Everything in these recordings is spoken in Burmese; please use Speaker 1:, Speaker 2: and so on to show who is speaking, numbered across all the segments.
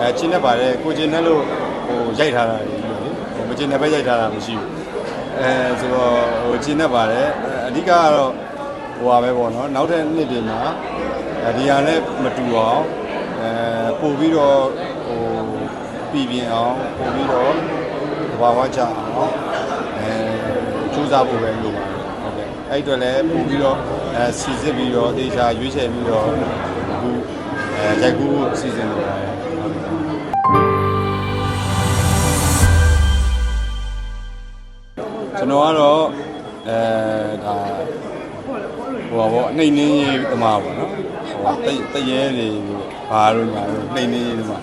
Speaker 1: အဲချင်းနဲ့ပါတယ်ကိုချင်းနဲ့လို့ဟိုရိုက်ထားတာလေဟိုမချင်းနဲ့ပဲရိုက်ထားတာမရှိဘူးအဲဆိုတော့ဟိုချင်းနဲ့ပါတယ်အဓိကကတော့ဟိုပါပဲပေါ့နော်နောက်တဲ့နှစ်တွေမှာဒီဟာနဲ့မတူအောင်အဲပို့ပြီးတော့ဟိုပြည်ပြင်းအောင်ပို့ပြီးတော့သဘာဝကျအောင်အဲစူးစမ်းဖို့ပဲလိုပါတယ်ဟုတ်ကဲ့အဲ့အတွက်လည်းပို့ပြီးတော့အဲစီစစ်ပြီးတော့တေချာရွေးချယ်ပြီးတော့အခုအဲရိုက်ကူးအစီအစဉ်လိုပါတယ် ကဲ့ကျွန်တော်ကတော့အဲဒါဟိုပါဗောနှိမ့်နှင်းရေးသမားပေါ့နော်ဟိုတတရဲတွေဘာလို့ညာလို့နှိမ့်နှင်းရေးသမား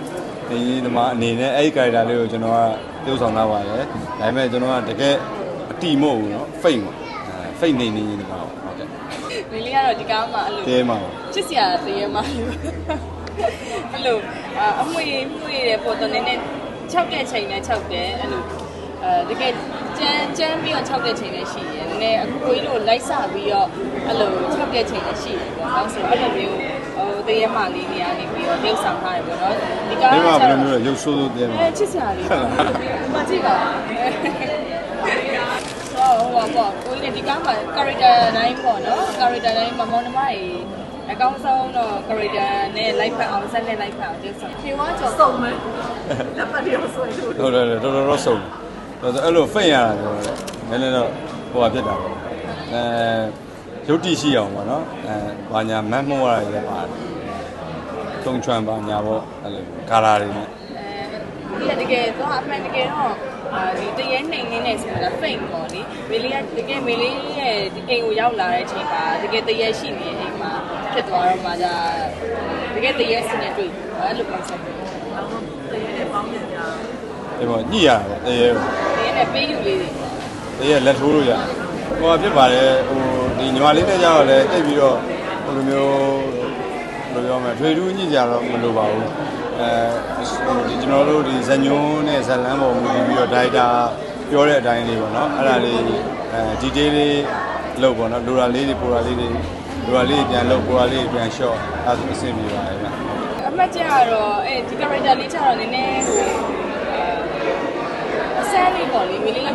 Speaker 1: နှိမ့်ရေးသမားအနေနဲ့အဲ့ဒီ character လေးကိုကျွန်တော်ကပြုဆောင်လာပါတယ်ဒါပေမဲ့ကျွန်တော်ကတကယ်အတီမဟုတ်ဘူးနော် fake ပေါ့အဲ fake နှိမ့်နှင်းရေးသမားပေါ့ဟုတ်ကဲ့
Speaker 2: မင်းလေးကတော့ဒီကားမှာအဲ့လို
Speaker 1: တဲမှာပေါ့
Speaker 2: ချစ်စရာတရေမှာအဲ့လိုအာအမွေမွေတယ်ပေါ့တော့နည်းနည်း၆တဲ့ချိန်နဲ့၆တယ်အဲ့လို အဲတကယ်ကျန်းကျန်းပြီးတော့၆တဲ့ချိန်နဲ့ရှိတယ်နည်းနည်းအခုကိုကြီးတို့လိုက်စပြီးတော့အဲ့လို၆တဲ့ချိန်နဲ့ရှိတယ်ပေါ့နော်ဆိုတော့အဲ့လိုမျိုးဟိုတရေမှာလေးနေရာနေပြီးတော့ပြုတ်ဆောင်ထားတယ်ပေါ့နော်ဒီကား
Speaker 1: တဲ
Speaker 2: က
Speaker 1: မှာဘ
Speaker 2: ကျ
Speaker 1: ယ်လို
Speaker 2: တော့
Speaker 1: မျိုးလဲရုပ်ဆိုးဆိုးတဲမှာ
Speaker 2: အဲချစ်စရာလေးပေါ့မကြည့်ပါဘူးဟောဟောပေါ့ကိုကြီးဒီကားမှာ character တိုင်းပေါ့နော် character တိုင်းမှာမောင်နှမကြီးအကောင်းဆုံးတော့ character နဲ့ live ဖတ်အောင်ဆက်လက် live ဖတ်အောင်ပြုဆောင်ဖြေဝါကျော်စုံမယ်လက်ပတ်ရောဆွဲလို့
Speaker 1: ဟုတ်တယ်တော်တော်တော့စုံတယ် အဲ့လို fake ရတာပြောတယ်နည်းနည်းတော့ဟိုပါဖြစ်တာပေါ့အဲရုပ်တိရှိအောင်ပေါ့နော်အဲဘာညာမတ်မောရရလည်းပါတယ်တုံချွမ်ပါညာပေါ့အဲ့လိုကာလာတွေနဲ့
Speaker 2: အဲဒီတကယ်တော့အမှန်တကယ်တော့အာဒီတရေနှိမ်နေနေဆိုတာ fake ပေါ့လေမေလေးကတကယ်မေလေးရဲ့ဒီအိမ်ကိုရောက်လာတဲ့အချိန်မှာတကယ်တရေရှိနေတဲ့အချိန်မှာဖြစ်သွားတော့မှじゃတကယ်တရေစနေတွေ့အဲ့လို concept ပဲတရေနဲ့ပေါင်းပြန်ကြ
Speaker 1: ဒီပေါ့ညှိရတာပေါ့တရေပေါ့
Speaker 2: တရေ နဲ့ပေးယူလေးတွေ
Speaker 1: တရေလက်ထိုးလို့ရဟိုကဖြစ်ပါတယ်ဟိုဒီညီမလေးနဲ့ကြောက်လည်းတိတ်ပြီးတော့ဟိုလိုမျိုးဘယ်လိုပြောမလဲထွေထူးညှိကြတော့မလိုပါဘူးအဲဒီကျွန်တော်တို့ဒီဇညွန်းနဲ့ဇလန်းပေါ်မူတည်ပြီးတော့ဒိုက်တာပြောတဲ့အတိုင်းလေးပေါ့နော်အဲ့ဒါလေးအဲဒီတေးလေးလုပ်ပေါ့နော်လိုရာလေးတွေပိုရာလေးတွေလိုရာလေးပြန်လုပ်ပိုရာလေးပြန်ရှော့အဲ့ဒါဆိုအဆင်ပြေပါတယ်ဗျ
Speaker 2: အမှတ်ကျတော့အဲဒီ character လေးကျတော့နည်းနည်းဟိုအဆန်း လေးပေါ့လေမီလေး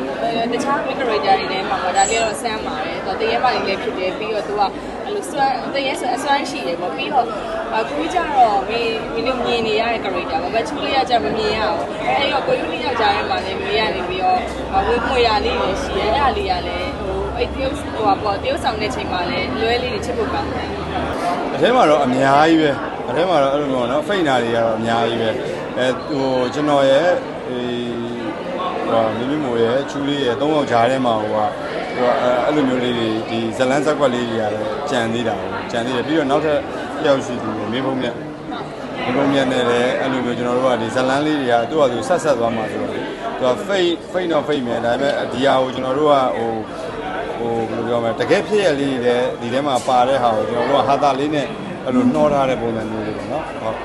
Speaker 2: တခြား character တွေထဲမှာပေါ့ဒါလေးတော့ဆန်းပါတယ်တော့တရေမလေးလည်းဖြစ်တယ်ပြီးတော့သူကအဲ့လိုစွမ်းတရေဆိုအစွမ်းရှိတယ်ပေါ့ပြီးတော့အခုကျတော့မင်းမင်းတို့မြင်နေရတဲ့ character ပေါ့ဘယ်ချူလေးရကြမမြင်ရအောင်အဲ့တော့ကိုယူလေးယောက်ျားရဲ့မှာလည်းမင်းရနေပြီးတော့ဝေးမွေရလေးတွေရှိရဲအဲ့ဒါလေးကလည်းဟိုအဲ့တရုပ်ဟိုပေါ့တရုပ်ဆောင်တဲ့ချိန်မှာလည်းလွဲလေးတွေချစ်ဖို့ကောင်းတယ်
Speaker 1: အထဲမှာတော့အများကြီးပဲအထဲမှာတော့အဲ့လိုမျိုးနော်ဖိတ်နာတွေကတော့အများကြီးပဲအဲဟိုကျွန်တော်ရဲ့အဲဟို မိမိမို့ရဲ့ချူလေးရဲ့သုံးယောက်ကြားထဲမှာဟိုကဟိုအဲ့လိုမျိုးလေးတွေဒီဇလန်းဇက်ကွက်လေးတွေကတော့ကြံသေးတာဟိုကြံသေးတယ်ပြီးတော့နောက်ထပ်တယောက်ရှိသူမင်းဖုံးမြတ်မင်းဖုံးမြတ်နဲ့လည်းအဲ့လိုမျိုးကျွန်တော်တို့ကဒီဇလန်းလေးတွေကသူ့ဟာသူဆက်ဆက်သွားမှာဆိုတော့သူကဖိတ်ဖိတ်တော့ဖိတ်မယ်ဒါပေမဲ့ဒီဟာကိုကျွန်တော်တို့ကဟိုဟိုဘယ်လိုပြောမလဲတကယ်ဖြစ်ရလေးတွေဒီထဲမှာပါတဲ့ဟာကိုကျွန်တော်တို့ကဟာတာလေးနဲ့အဲ့လိုနှောထားတဲ့ပုံစံမျိုးလေးပေါ့နော်ဟုတ်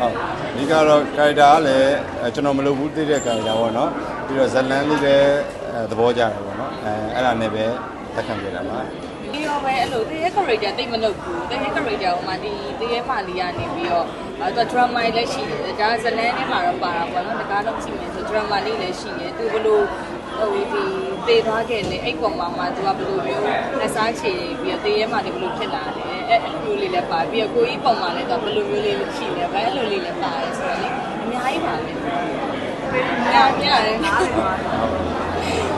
Speaker 1: ဟုတ်ဒီကတော့ character ကလည်းအဲကျွန်တော်မလုပ်ဘူးသိတဲ့ character ပေါ့နော်ပြီးတော့ဇလန်းလေးလည်းအဲသဘောကျတယ်ပေါ့နော်အဲအဲ့ဒါနဲ့ပဲသက်ခံပြတာပါ
Speaker 2: ဒီရောပဲအဲ့လိုတရေ character တိတ်မလုပ်ဘူးတရေ character ဟိုမှာဒီတရေမလေးကနေပြီးတော့အဲသူ drama လည်းရှိတယ်ဒါဇလန်းထဲမှာတော့ပါတာပေါ့နော်တကားလုံးရှိမယ်ဆို drama လေးလည်းရှိတယ်သူဘလို့ဟိုဒီတေသွားခဲ့လေအဲ့ပုံမှာမှသူကဘလို့မျိုးလက်စားချေပြီးတော့တရေမလေးဘလို့ဖြစ်လာတယ် အဲ့အဲ့လိုမျိုးလေးလည်းပါပြီးတော့ကိုကြီးပုံမှာလည်းသူဘလို့မျိုးလေးရှိတယ်ဗဲအဲ့လိုလေးလည်းပါတယ်ဆိုတော့လေအများကြီးပါပဲညာညာတယ်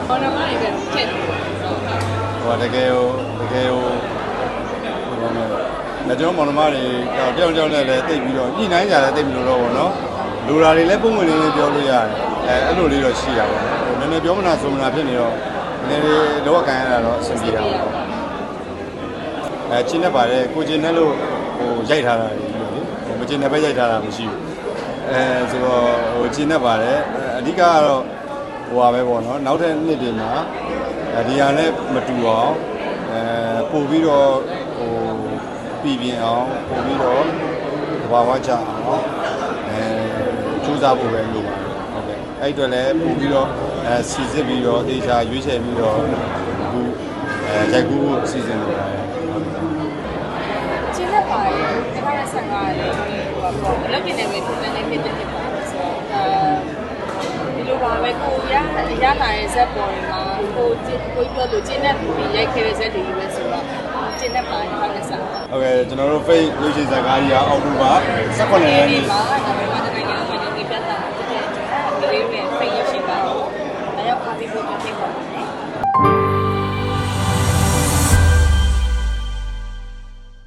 Speaker 2: ဟောနမလေးပဲဖြစ်တယ်
Speaker 1: ဟိုတကယ်ဟိုတကယ်ဟိုဘယ်လိုလဲလက်ကျောင်းမောင်နှမတွေတယောက်တယောက်နဲ့လည်းတိတ်ပြီးတော့ညှိနှိုင်းကြတယ်တိတ်ပြီးတော့ပေါ့နော်လူဓာတွေလည်းပုံဝင်လေးလေးပြောလို့ရတယ်အဲအဲ့လိုလေးတော့ရှိရပါဘူးနည်းနည်းပြောမနာဆိုမနာဖြစ်နေတော့နည်းနည်းတော့ကန်ရတာတော့အဆင်ပြေတာပေါ့ အဲချင်းနဲ့ပါတယ်ကိုချင်းနဲ့လို့ဟိုရိုက်ထားတာလေဟိုမချင်းနဲ့ပဲရိုက်ထားတာမရှိဘူးအဲဆိုတော့ဟိုချင်းနဲ့ပါတယ်အဓိကကတော့ဟိုပါပဲပေါ့နော်နောက်တဲ့နှစ်တွေမှာဒီဟာနဲ့မတူအောင်အဲပို့ပြီးတော့ဟိုပြည်ပြင်းအောင်ပို့ပြီးတော့သဘာဝကျအောင်အဲစူးစမ်းဖို့ပဲလိုပါတယ်ဟုတ်ကဲ့အဲ့အတွက်လည်းပို့ပြီးတော့အဲစီစစ်ပြီးတော့တေချာရွေးချယ်ပြီးတော့အခုအဲရိုက်ကူးအစီအစဉ်လိုပါတယ်ဟုတ်ကဲ့
Speaker 2: ကျင်း လက်ပါတယ်ဒီမှာဆန်ကလည်းဟိုပါပေါ့အလုပ်တွေနဲ့ပဲပုံမှန်နဲ့ဖြစ်တဲ့ဖြစ်ပါဆိုတော့အဲဒီလိုပါပဲကိုရရလာတဲ့ဇက်ပေါ်တွေမှာကိုကိုပြောလို့ကျင်းတဲ့လူကြီးရိုက်ခဲ့တဲ့ဇက်တွေကြီးပဲဆိုတော့ကျင်းတဲ့ပါရင်ဟုတ်လက်စားပါ
Speaker 1: ဟုတ်ကဲ့ကျွန်တော်တို့ face ရုပ်ရှင်ဇာတ်ကားကြီးကအောက်တိုဘာ18ရက်
Speaker 2: ဒီ
Speaker 1: နေ့
Speaker 2: မှာ